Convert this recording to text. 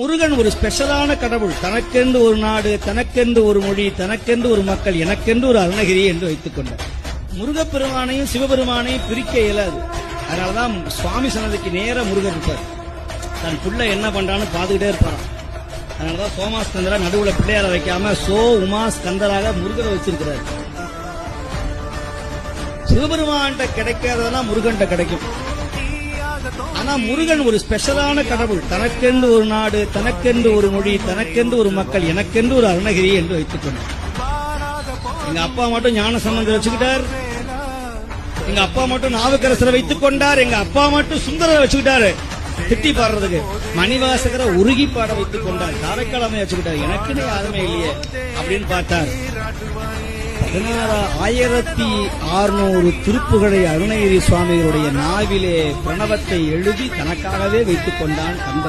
முருகன் ஒரு ஸ்பெஷலான கடவுள். தனக்கென்று ஒரு நாடு தனக்கென்று ஒரு மொழி தனக்கென்று ஒரு மக்கள் எனக்கென்று ஒரு அருணகிரி என்று வைத்துக் கொண்டார். முருகப்பெருமானையும் சிவபெருமானையும் பிரிக்க இயலாது. அதனாலதான் சுவாமி சன்னதிக்கு நேரா முருகன் இருப்பார். தன் புள்ள என்ன பண்றான்னு பார்த்துக்கிட்டே இருப்பாராம். அதனாலதான் சோமா ஸ்கந்தரா நடுவுல பிள்ளையார வைக்காம சோ உமா ஸ்கந்தராக முருகரை வச்சிருக்கிறார். சிவபெருமான்கிட்ட கிடைக்காததெல்லாம் முருகன்கிட்ட கிடைக்கும். ஆனா முருகன் ஒரு ஸ்பெஷலான கடவுள். தனக்கென்று ஒரு நாடு தனக்கென்று ஒரு மொழி தனக்கென்று ஒரு மக்கள் எனக்கென்று ஒரு அருணகிரி என்று வைத்துக் கொண்டார். எங்க அப்பா மட்டும் ஞான சம்பந்தம் வச்சுக்கிட்டார். எங்க அப்பா மட்டும் நாவுக்கரசரை வைத்துக் கொண்டார். எங்க அப்பா மட்டும் சுந்தரரை வச்சுக்கிட்டாரு. திட்டி பாடுறதுக்கு. மணிவாசகரை உருகி பாட வைத்துக் கொண்டார். காரைக்காலமை வச்சுக்கிட்டார். எனக்குன்னு யாருமே இல்லையே அப்படின்னு பார்த்தார். பதினாறு ஆயிரத்தி அறுநூறு திருப்புகளை அருணகிரி சுவாமிகளுடைய நாவிலே பிரணவத்தை எழுதி தனக்காகவே வைத்துக் கொண்டான் கந்த